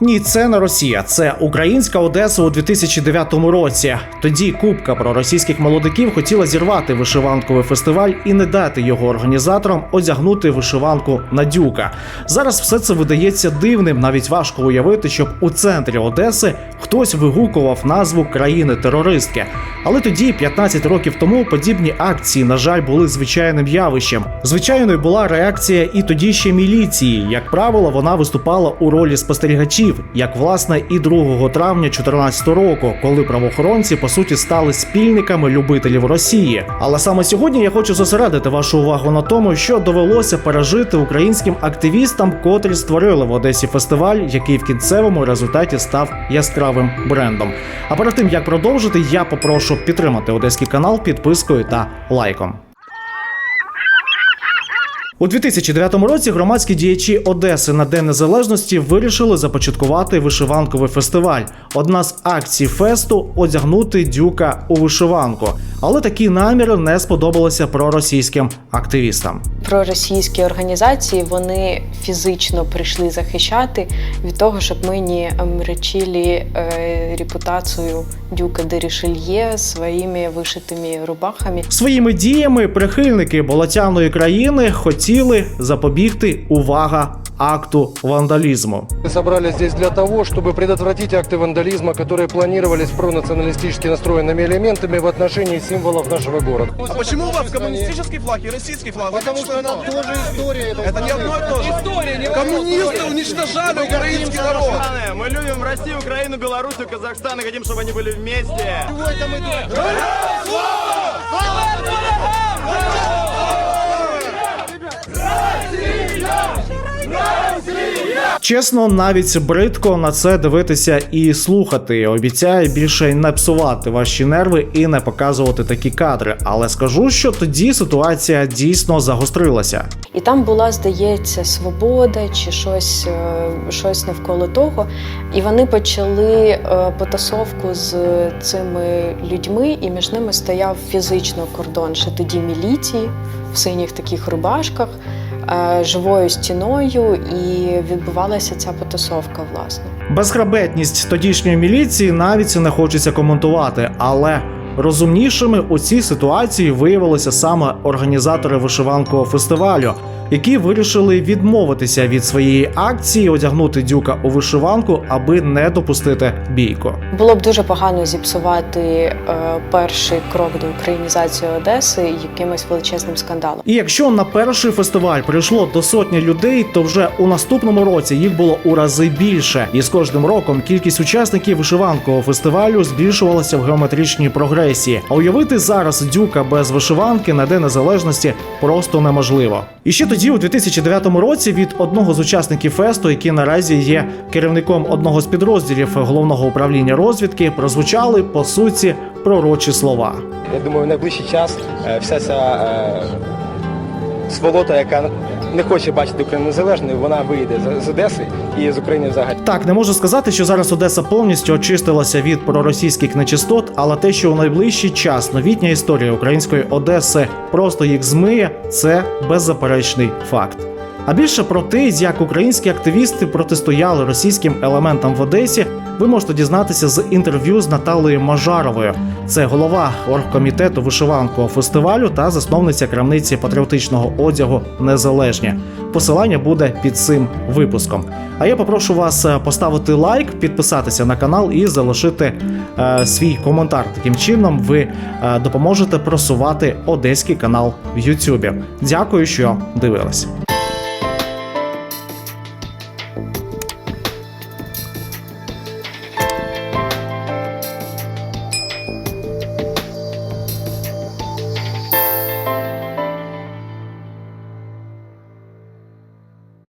Ні, це не Росія, це українська Одеса у 2009 році. Тоді купка проросійських молодиків хотіла зірвати вишиванковий фестиваль і не дати його організаторам одягнути вишиванку на дюка. Зараз все це видається дивним. Навіть важко уявити, щоб у центрі Одеси хтось вигукував назву країни-терористки. Але тоді, 15 років тому, подібні акції, на жаль, були звичайним явищем. Звичайною була реакція і тоді ще міліції. Як правило, вона виступала у ролі спостерігачів, як власне і 2 травня 2014 року, коли правоохоронці по суті стали спільниками любителів Росії. Але саме сьогодні я хочу зосередити вашу увагу на тому, що довелося пережити українським активістам, котрі створили в Одесі фестиваль, який в кінцевому результаті став яскравим брендом. А перед тим як продовжити, я попрошу підтримати одеський канал підпискою та лайком. У 2009 році громадські діячі Одеси на День Незалежності вирішили започаткувати вишиванковий фестиваль. Одна з акцій фесту одягнути дюка у вишиванку. Але такі наміри не сподобалися проросійським активістам. Проросійські організації вони фізично прийшли захищати від того, щоб ми не омрачили е, репутацію Дюка де Рішельє своїми вишитими рубахами. Своїми діями прихильники болотяної країни хотіли запобігти увага акту вандалізму. Мы собрались здесь для того, чтобы предотвратить акты вандализма, которые планировались пронационалистически настроенными элементами в отношении символов нашего города. А почему у вас коммунистический флаг и российский флаг? Потому что это тоже история. Это не одно и то же. Коммунисты уничтожали украинский народ. Мы любим Россию, Украину, Белоруссию, Казахстан и хотим, чтобы они были вместе. Чесно, навіть бридко на це дивитися і слухати. Обіцяю більше не псувати ваші нерви і не показувати такі кадри. Але скажу, що тоді ситуація дійсно загострилася. І там була, здається, свобода чи щось, е, щось навколо того. І вони почали е, потасовку з цими людьми, і між ними стояв фізично кордон ще тоді міліції в синіх таких рубашках, живою стіною, і відбувалася ця потасовка, власне. Безхребетність тодішньої міліції навіть не хочеться коментувати, але розумнішими у цій ситуації виявилися саме організатори вишиванкового фестивалю, які вирішили відмовитися від своєї акції, одягнути дюка у вишиванку, аби не допустити бійку. Було б дуже погано зіпсувати е, перший крок до українізації Одеси якимось величезним скандалом. І якщо на перший фестиваль прийшло до сотні людей, то вже у наступному році їх було у рази більше. І з кожним роком кількість учасників вишиванкового фестивалю збільшувалася в геометричній прогресії. А уявити зараз дюка без вишиванки на День Незалежності просто неможливо. І ще тоді, у 2009 році, від одного з учасників фесту, який наразі є керівником одного з підрозділів головного управління розвідки, прозвучали по суті пророчі слова. Я думаю, в найближчий час е, вся ця е, сволота, яка не хоче бачити Україну незалежною, вона вийде з- Одеси і з України взагалі. Так, не можу сказати, що зараз Одеса повністю очистилася від проросійських нечистот, але те, що у найближчий час новітня історія української Одеси просто їх змиє, це беззаперечний факт. А більше про те, як українські активісти протистояли російським елементам в Одесі, ви можете дізнатися з інтерв'ю з Наталею Мажаровою. Це голова оргкомітету вишиванкового фестивалю та засновниця крамниці патріотичного одягу Незалежні. Посилання буде під цим випуском. А я попрошу вас е, поставити лайк, підписатися на канал і залишити е, свій коментар. Таким чином, ви е, допоможете просувати одеський канал в Ютубі. Дякую, що дивились.